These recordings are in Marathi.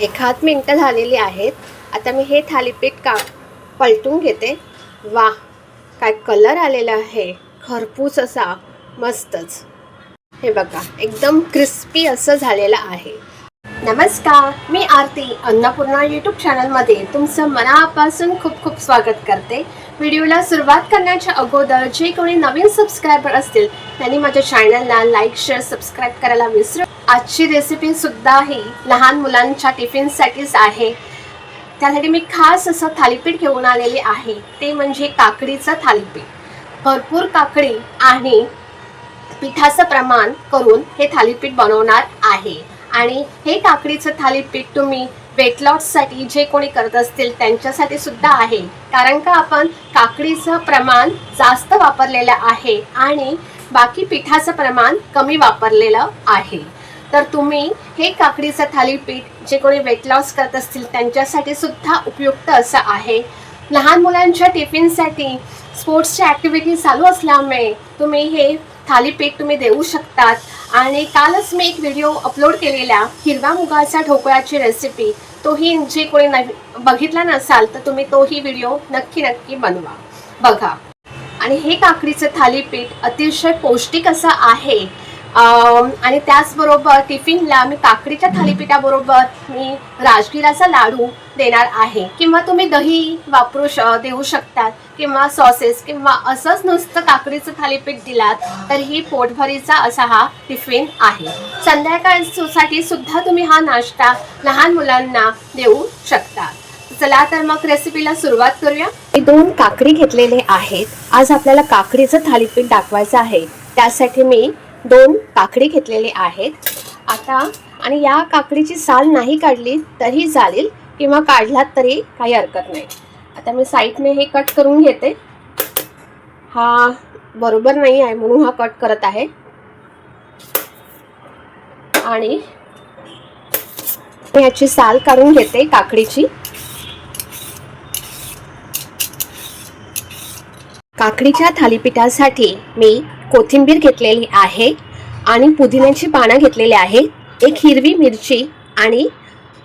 एखाद मिनटं झालेली आहेत. आता मी हे थालीपीठ का पलटून घेते. वा काय कलर आलेला आहे. खरपूस असा मस्तच. हे बघा एकदम क्रिस्पी असं झालेलं आहे. नमस्कार मी आरती अन्नपूर्णा यूट्यूब चॅनलमध्ये तुमचं मनापासून खूप खूप स्वागत करते. व्हिडिओला सुरुवात करण्याच्या अगोदर जे कोणी नवीन सबस्क्रायबर असतील त्यांनी माझ्या चॅनलला लाईक शेअर सबस्क्राईब करायला विसरू आजची रेसिपी सुद्धा ही लहान मुलांच्या टिफिनसाठीच आहे. त्यासाठी मी खास असं थालीपीठ घेऊन आलेले आहे. ते म्हणजे काकडीचं थालीपीठ. भरपूर काकडी आणि पिठाचं प्रमाण करून हे थालीपीठ बनवणार आहे. आणि हे काकडीचं थालीपीठ तुम्ही वेट लॉससाठी जे कोणी करत असतील त्यांच्यासाठी सुद्धा आहे. कारण का आपण काकडीचं प्रमाण जास्त वापरलेलं आहे आणि बाकी पिठाचं प्रमाण कमी वापरलेलं आहे. तर तुम्ही हे काकडीचं थालीपीठ जे कोणी वेट लॉस करत असतील त्यांच्यासाठी सुद्धा उपयुक्त असं आहे. लहान मुलांच्या टिफिनसाठी स्पोर्ट्सची ॲक्टिव्हिटी चालू असल्यामुळे तुम्ही हे थालीपीठ तुम्ही देऊ शकतात. आणि कालच मी एक व्हिडिओ अपलोड केलेला हिरव्या मुगाच्या ढोकळ्याची रेसिपी तोही जे कोणी नवी बघितला नसाल तर तुम्ही तोही व्हिडिओ नक्की नक्की बनवा. बघा. आणि हे काकडीचं थालीपीठ अतिशय पौष्टिक असं आहे. आणि त्याचबरोबर टिफिनला मी काकडीच्या थालीपीठाबरोबर मी राजगिराचा लाडू देणार आहे. किंवा तुम्ही दही वापरू श देऊ शकतात. किंवा सॉसेस किंवा असंच नुसतं काकडीचं थालीपीठ दिलात तर ही पोटभरीचा असा हा टिफिन आहे. संध्याकाळसाठी सुद्धा तुम्ही हा नाश्ता लहान मुलांना देऊ शकता. चला तर मग रेसिपीला सुरुवात करूया. मी दोन काकडी घेतलेले आहेत. आज आपल्याला काकडीचं थालीपीठ दाखवायचं आहे. त्यासाठी मी दोन काकडी घेतलेले आहेत. आता आणि या काकडीची साल नाही काढली तरी चालेल किंवा काढलात तरी काही हरकत नाही. आता मी साईडने हे कट करून घेते. हा बरोबर नाही आहे म्हणून हा कट करत आहे. आणि मी याची साल काढून घेते काकडीची. काकडीच्या थालीपीठासाठी मी कोथिंबीर घेतलेली आहे आणि पुदिन्याची पानं घेतलेली आहे एक हिरवी मिरची आणि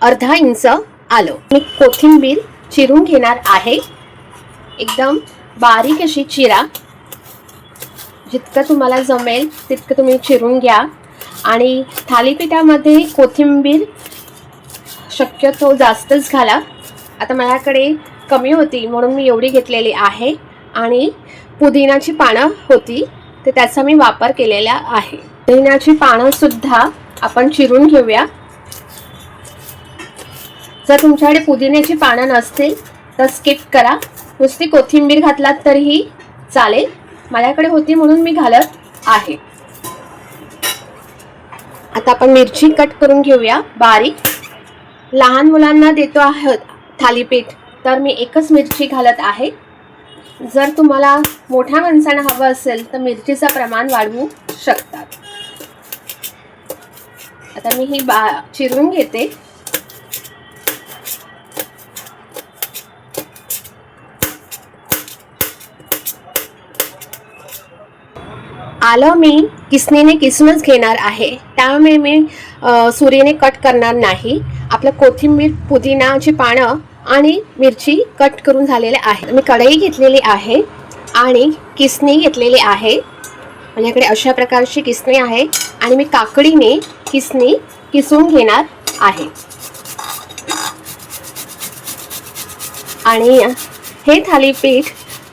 अर्धा इंच आलं. मी कोथिंबीर चिरून घेणार आहे. एकदम बारीक अशी चिरा. जितकं तुम्हाला जमेल तितकं तुम्ही चिरून घ्या. आणि थालीपीठामध्ये कोथिंबीर शक्यतो जास्तच घाला. आता माझ्याकडे कमी होती म्हणून मी एवढी घेतलेली आहे. आणि पुदिनाची पानं होती तर त्याचा मी वापर केलेला आहे. पुदिनाची पानं सुद्धा आपण चिरून घेऊया. जर तुमच्याकडे पुदिन्याची पानं नसतील तर स्किप करा. नुसती कोथिंबीर घातलात तरीही चालेल. माझ्याकडे होती म्हणून मी घालत आहे. आता आपण मिरची कट करून घेऊया बारीक. लहान मुलांना देतो आहोत थालीपीठ तर मी एकच मिरची घालत आहे. जर तुम्हाला मोठ्या माणसांना हवं असेल तर मिरचीचं प्रमाण वाढवू शकतात. आता मी ही बा चिरून घेते. आलं मी किसनीने किसूनच घेणार आहे. त्यामुळे मी अ, सुरीने कट करणार नाही. आपलं कोथिंबीर पुदिनाची पानं आणि मिरची कट करून झालेले आहे मी कढई घेतलेली आहे आणि किसणी घेतलेली आहे. माझ्याकडे अशा प्रकारची किसणी आहे आणि मी काकडीने किसणी किसून घेणार आहे. आणि हे थालीपीठ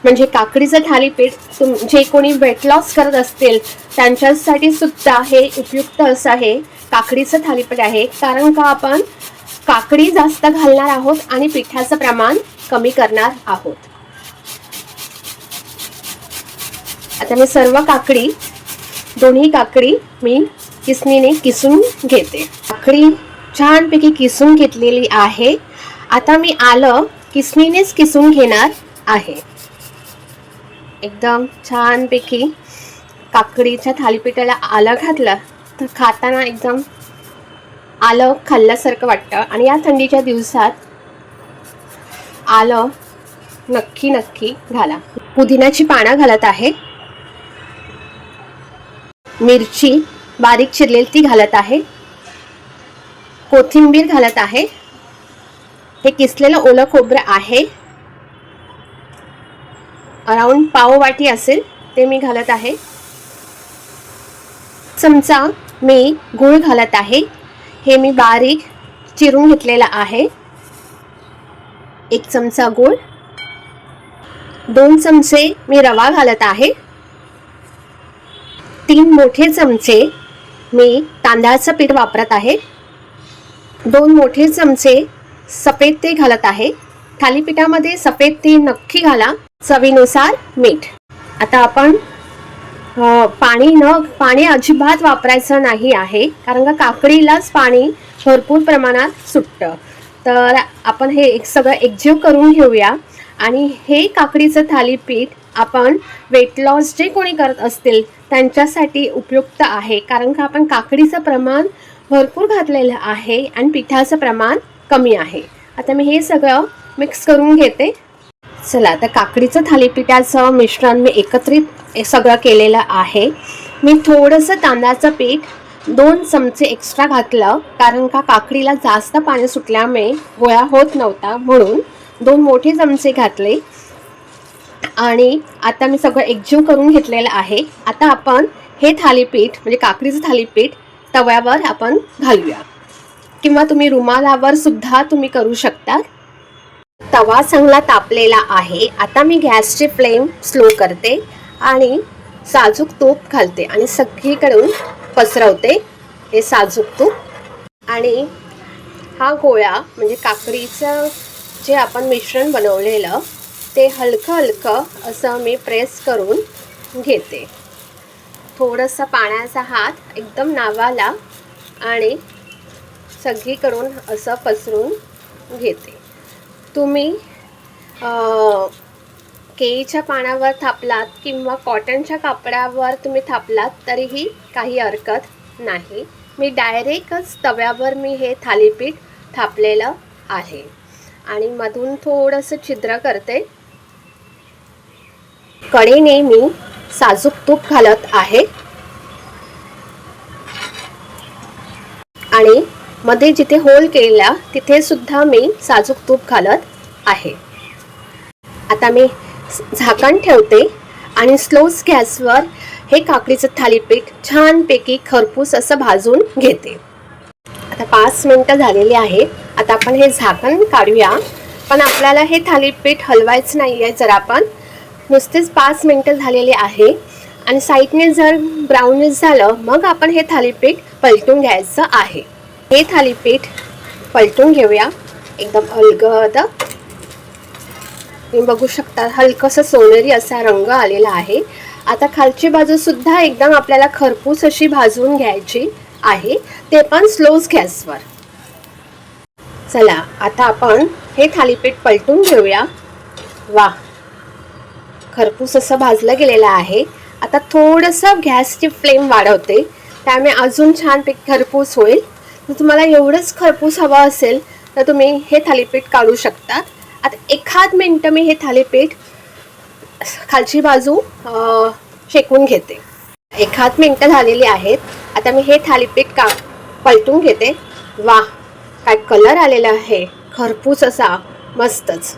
म्हणजे काकडीचं थालीपीठ तुम जे कोणी वेट लॉस करत असतील त्यांच्यासाठी सुद्धा हे उपयुक्त असं आहे. काकडीचं थालीपीठ आहे. कारण का आपण काकडी जास्त घालणार आहोत आणि पिठाचं प्रमाण कमी करणार आहोत. आता मी सर्व काकडी दोन्ही काकडी मी किसणीने किसून घेते. काकडी छानपैकी किसून घेतलेली आहे. आता मी आलं किसणीनेच किसून घेणार आहे. एकदम छानपैकी काकडीच्या थालीपीठाला आलं घातलं तर खाताना एकदम आलं खाल्ल्यासारखं वाटतं. आणि या थंडीच्या दिवसात आलं नक्की नक्की घाला. पुदिन्याची पानं घालत आहे मिरची बारीक चिरलेली ती घालत आहे कोथिंबीर घालत आहे हे किसलेलं ओलं खोबरं आहे. अराऊंड पाव वाटी असेल ते मी घालत आहे. चमचा मी गूळ घालत आहे. हे मी बारीक चिरून घेतलेलं आहे. एक चमचा गूळ. दोन चमचे मी रवा घालत आहे. तीन मोठे चमचे मी तांदळाचं पीठ वापरत आहे. दोन मोठे चमचे सफेद ते घालत आहे. थालीपीठामध्ये सफेद ते नक्की घाला. चवीनुसार मीठ. आता आपण पाणी न पाणी अजिबात वापरायचं नाही आहे कारण का काकडीलाच पाणी भरपूर प्रमाणात सुटतं. तर आपण हे एक सगळं एकजीव करून घेऊया. आणि हे काकडीचं थालीपीठ आपण वेट लॉस जे कोणी करत असतील त्यांच्यासाठी उपयुक्त आहे. कारण का आपण काकडीचं प्रमाण भरपूर घातलेलं आहे आणि पिठाचं प्रमाण कमी आहे. आता मी हे सगळं मिक्स करून घेते. चला आता काकडीचं थालीपीठाचं मिश्रण मी एकत्रित सगळं केलेलं आहे. मी थोडंसं तांदळाचं पीठ दोन चमचे एक्स्ट्रा घातलं कारण का काकडीला जास्त पाणी सुटल्यामुळे गोळा होत नव्हता. म्हणून दोन मोठे चमचे घातले. आणि आता मी सगळं एकजीव करून घेतलेलं आहे. आता आपण हे थालीपीठ म्हणजे काकडीचं थालीपीठ तव्यावर आपण घालूया. किंवा तुम्ही रुमालावर सुद्धा तुम्ही करू शकता. तवा चांगला तापलेला आहे. आता मी गॅसची फ्लेम स्लो करते. आणि साजूक तूप घालते आणि सगळीकडून पसरवते हे साजूक तूप. आणि हा गोळा म्हणजे काकडीचं जे आपण मिश्रण बनवलेलं ते हलकं हलकं असं मी प्रेस करून घेते. थोडंसं पाण्याचा हात एकदम नावाला आणि सगळीकडून असं पसरून घेते. तुम्ही केळीच्या पानावर थापलात किंवा कॉटनच्या कापडावर तुम्ही थापलात तरीही काही हरकत नाही. मी डायरेक्टच तव्यावर मी हे थालीपीठ थापलेलं आहे. आणि मधून थोडंसं छिद्र करते. कडेने मी साजूक तूप घालत आहे. आणि मध्ये जिथे होल केला तिथे सुद्धा मी साजूक तूप घालत आहे. आता मी झाकण ठेवते आणि स्लो गॅसवर हे काकडीचं थालीपीठ छानपैकी खरपूस असं भाजून घेते. आता पाच मिनटं झालेली आहे. आता आपण हे झाकण काढूया. पण आपल्याला हे थालीपीठ हलवायचं नाही आहे जर आपण नुसतेच पाच मिनटं झालेली आहे. आणि साईडने जर ब्राऊनिश झालं मग आपण हे थालीपीठ पलटून घ्यायचं आहे. हे थालीपीठ पलटून घेऊया. एकदम अलगद तुम्ही बघू शकता हलकंसं सोनेरी असा रंग आलेला आहे. आता खालची बाजू सुद्धा एकदम आपल्याला खरपूस अशी भाजून घ्यायची आहे. ते पण स्लोज गॅसवर. चला आता आपण हे थालीपीठ पलटून घेऊया. वा खरपूस असं भाजलं गेलेलं आहे. आता थोडंसं गॅसची फ्लेम वाढवते. त्यामुळे अजून छान पीक खरपूस होईल. जर तुम्हाला एवढंच खरपूस हवं असेल तर तुम्ही हे थालीपीठ काढू शकतात. आता एखाद मिनटं मी हे थालीपीठ खालची बाजू शेकवून शेकून घेते. एखाद मिनटं झालेली आहेत. आता मी हे थालीपीठ का पलटून घेते. वा काय कलर आलेला आहे. खरपूस असा मस्तच.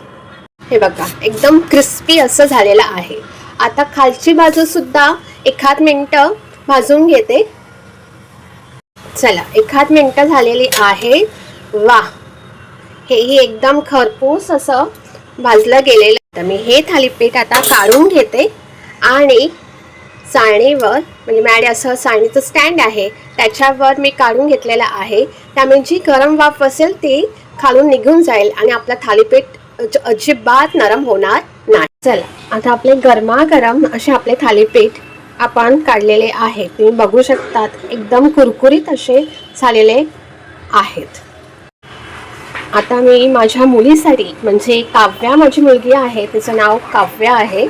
हे बघा एकदम क्रिस्पी असं झालेलं आहे. आता खालची बाजूसुद्धा एखाद मिनटं भाजून घेते. चला एखाद मिनटं झालेली आहे. वा हेही एकदम खरपूस असं भाजलं गेलेलं तर मी हे थालीपीठ आता काढून घेते. आणि चाळणीवर म्हणजे मॅड असं चाळणीचं स्टँड आहे. त्याच्यावर मी काढून घेतलेलं आहे. त्यामुळे जी गरम वाफ असेल ती खालून निघून जाईल आणि आपलं थालीपीठ अज- अजिबात नरम होणार नाही. चला आता आपले गरमागरम असे आपले थालीपीठ आपण काढलेले आहेत. तुम्ही बघू शकतात एकदम कुरकुरीत असे झालेले आहेत. आता मी माझ्या मुलीसाठी म्हणजे काव्या माझी मुलगी आहे तिचं नाव काव्या आहे.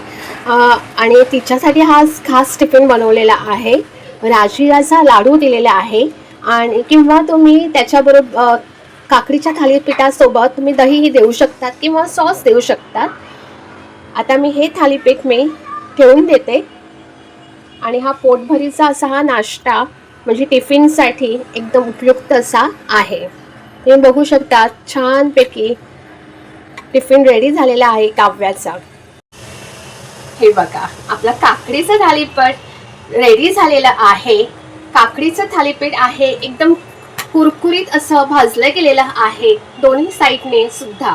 आणि तिच्यासाठी हा खास टिफिन बनवलेला आहे. राजिराचा लाडू दिलेला आहे. आणि किंवा तुम्ही त्याच्याबरोबर काकडीच्या थालीपीठासोबत तुम्ही दहीही देऊ शकतात किंवा सॉस देऊ शकतात आता मी हे थालीपीठ मी ठेवून देते. आणि हा पोटभरीचा असा हा नाश्ता म्हणजे टिफिनसाठी एकदम उपयुक्त असा आहे. तुम्ही बघू शकता छानपैकी टिफिन रेडी झालेला आहे काव्याचा. हे बघा आपला काकडीचं थालीपीठ रेडी झालेलं आहे. काकडीचं थालीपीठ आहे एकदम कुरकुरीत असं भाजलं गेलेलं आहे दोन्ही साईडने सुद्धा.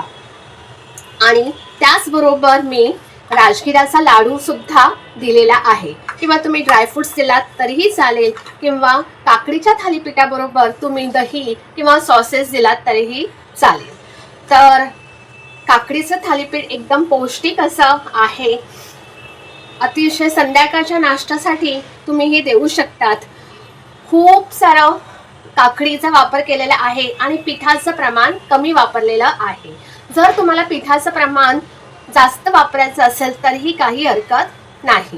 आणि त्याचबरोबर मी राजगिराचा लाडू सुद्धा दिलेला आहे. किंवा तुम्ही ड्रायफ्रुट्स दिलात तरीही चालेल. किंवा काकडीच्या थालीपीठाबरोबर तुम्ही दही किंवा सॉसेस दिलात तरीही चालेल. तर काकडीचं थालीपीठ एकदम पौष्टिक असं आहे. अतिशय संध्याकाळच्या नाश्त्यासाठी तुम्ही हे देऊ शकतात. खूप सारं काकडीचा वापर केलेला आहे आणि पिठाचं प्रमाण कमी वापरलेलं आहे. जर तुम्हाला पिठाचं प्रमाण जास्त वापरायचं असेल तरीही काही हरकत नाही.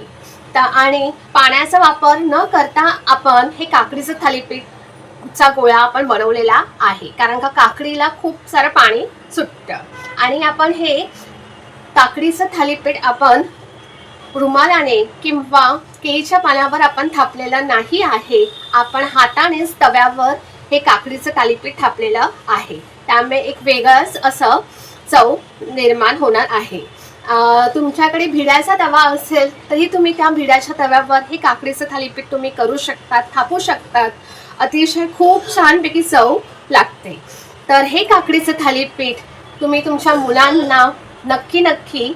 तर आणि पाण्याचा वापर न करता आपण हे काकडीचं थालीपीठ चा गोळा आपण बनवलेला आहे. कारण का काकडीला खूप सारं पाणी सुटतं. आणि आपण हे काकडीचं थालीपीठ आपण रुमालाने किंवा केळीच्या पानावर आपण थापलेलं नाही आहे. आपण हातानेच तव्यावर हे काकडीचं थालीपीठ थापलेलं आहे. त्यामुळे एक वेगळंच असं चव निर्माण होणार आहे. तुमच्याकडे भिड्याचा तवा असेल तरी तुम्ही त्या भिड्याच्या तव्यावर हे काकडीचं थालीपीठ तुम्ही करू शकतात थापू शकतात. अतिशय खूप छानपैकी चव लागते. तर हे काकडीचं थालीपीठ तुम्ही तुमच्या मुलांना नक्की नक्की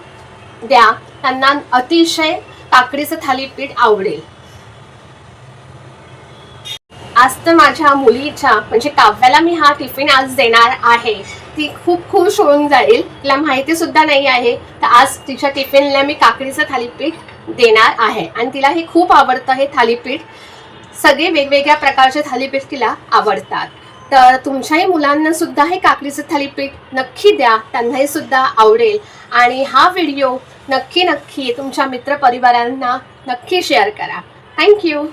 द्या. त्यांना अतिशय काकडीचं थालीपीठ आवडेल. आज तर माझ्या मुलीच्या म्हणजे काव्याला मी हा टिफिन आज देणार आहे. ती खूप खुश होऊन जाईल. तिला माहिती सुद्धा नाही आहे. तर आज तिच्या टिफिनला मी काकडीचं थालीपीठ देणार आहे. आणि तिला हे खूप आवडतं हे थालीपीठ. सगळे वेगवेगळ्या प्रकारचे थालीपीठ तिला आवडतात. तर तुमच्याही मुलांना सुद्धा हे काकडीचं थालीपीठ नक्की द्या. त्यांनाही सुद्धा आवडेल. आणि हा व्हिडिओ नक्की नक्की तुमच्या मित्रपरिवारांना नक्की शेअर करा. थँक्यू